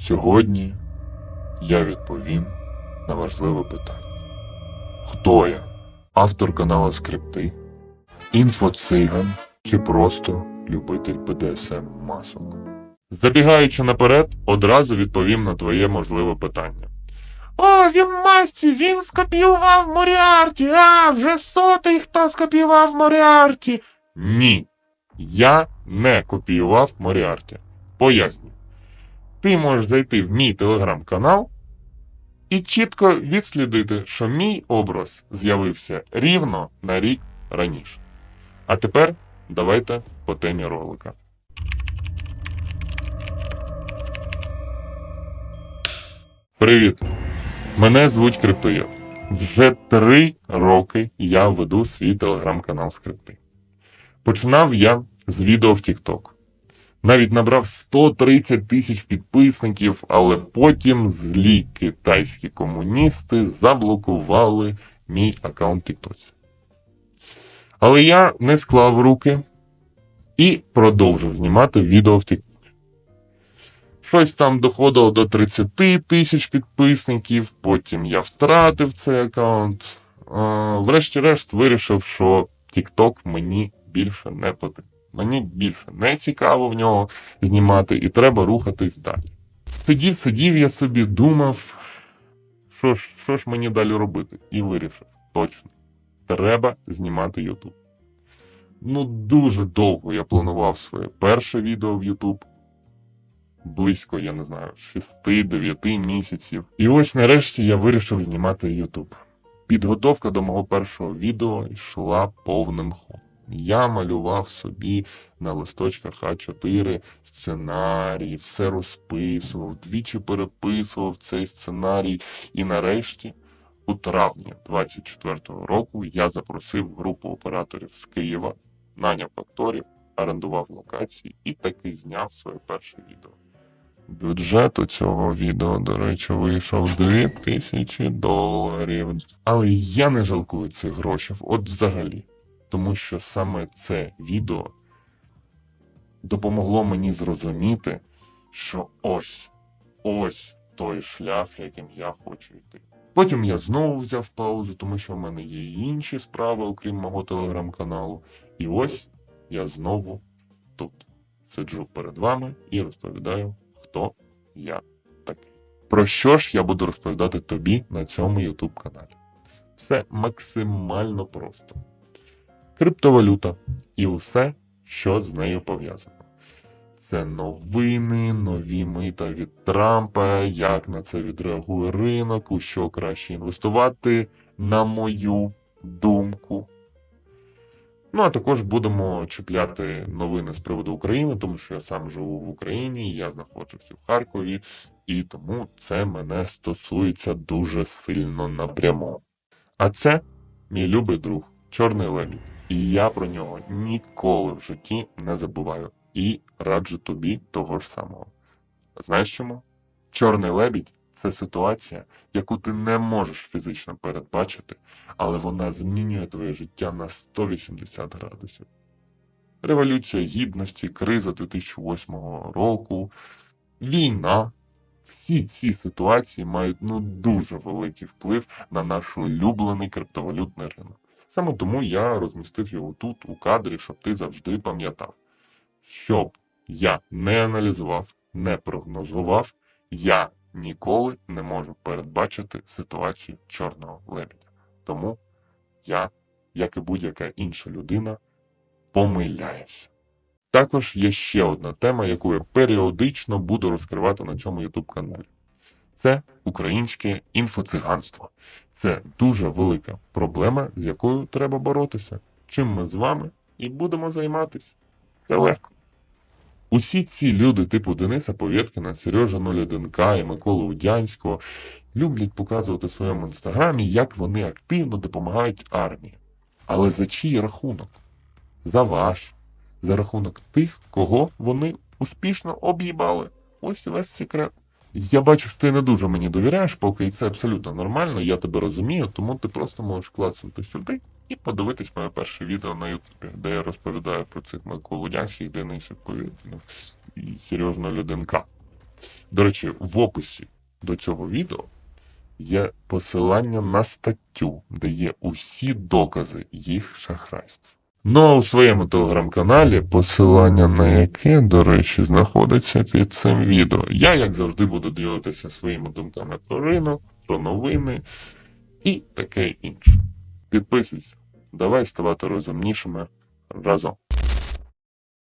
Сьогодні я відповім на важливе питання. Хто я? Автор каналу Скрипти, інфоциган чи просто любитель БДСМ масок? Забігаючи наперед, одразу відповім на твоє можливе питання. О, він в масці, він скопіював Моріарті, а вже сотий, хто скопіював Моріарті. Ні, я не копіював Моріарті. Поясню. Ти можеш зайти в мій телеграм-канал і чітко відслідити, що мій образ з'явився рівно на рік раніше. А тепер давайте по темі ролика. Привіт! Мене звуть Криптоєд. Вже три роки я веду свій телеграм-канал Скрипти. Починав я з відео в TikTok. Навіть набрав 130 тисяч підписників, але потім злі китайські комуністи заблокували мій аккаунт TikTok. Але я не склав руки і продовжив знімати відео в TikTok. Щось там доходило до 30 тисяч підписників, потім я втратив цей аккаунт. Врешті-решт вирішив, що TikTok мені більше не потрібен. Мені більше не цікаво в нього знімати, і треба рухатись далі. Сидів, сидів я собі, думав, що ж, що ж мені далі робити, і вирішив, точно, треба знімати YouTube. Ну, дуже довго я планував своє перше відео в YouTube. Близько, я не знаю, 6-9 місяців. І ось нарешті я вирішив знімати YouTube. Підготовка до мого першого відео йшла повним ходом. Я малював собі на листочках А4 сценарій, все розписував, двічі переписував цей сценарій. І нарешті, у травні 24-го року, я запросив групу операторів з Києва, наняв акторів, орендував локації і таки зняв своє перше відео. Бюджет у цього відео, до речі, вийшов 2000 доларів. Але я не жалкую цих грошей, от взагалі. Тому що саме це відео допомогло мені зрозуміти, що ось, ось той шлях, яким я хочу йти. Потім я знову взяв паузу, тому що в мене є інші справи, окрім мого телеграм-каналу. І ось я знову тут сиджу перед вами і розповідаю, хто я такий. Про що ж я буду розповідати тобі на цьому YouTube каналі? Все максимально просто. Криптовалюта і усе, що з нею пов'язано. Це новини, нові мита від Трампа, як на це відреагує ринок, у що краще інвестувати, на мою думку. Ну, а також будемо чіпляти новини з приводу України, тому що я сам живу в Україні, я знаходжуся в Харкові, і тому це мене стосується дуже сильно напряму. А це мій любий друг, Чорний Лебідь. І я про нього ніколи в житті не забуваю. І раджу тобі того ж самого. Знаєш чому? Чорний лебідь це ситуація, яку ти не можеш фізично передбачити, але вона змінює твоє життя на 180 градусів. Революція гідності, криза 2008 року, війна. Всі ці ситуації мають ну дуже великий вплив на наш улюблений криптовалютний ринок. Саме тому я розмістив його тут у кадрі, щоб ти завжди пам'ятав. Щоб я не аналізував, не прогнозував, я ніколи не можу передбачити ситуацію чорного лебедя. Тому я, як і будь-яка інша людина, помиляюся. Також є ще одна тема, яку я періодично буду розкривати на цьому YouTube каналі. Це українське інфоциганство. Це дуже велика проблема, з якою треба боротися. Чим ми з вами і будемо займатися. Це легко. Усі ці люди, типу Дениса Повєткіна, Сережа 01К і Миколи Удянського, люблять показувати в своєму інстаграмі, як вони активно допомагають армії. Але за чий рахунок? За ваш. За рахунок тих, кого вони успішно об'їбали. Ось весь секрет. Я бачу, що ти не дуже мені довіряєш, поки і це абсолютно нормально, я тебе розумію, тому ти просто можеш клацнути сюди і подивитись моє перше відео на Ютубі, де я розповідаю про цих миколодянських Денисів Повітряних і Сережна Люденка. До речі, в описі до цього відео є посилання на статтю, де є усі докази їх шахрайств. Ну а у своєму телеграм-каналі, посилання на яке, до речі, знаходиться під цим відео. Я, як завжди, буду ділитися своїми думками про ринок, про новини і таке інше. Підписуйся, давай ставати розумнішими разом.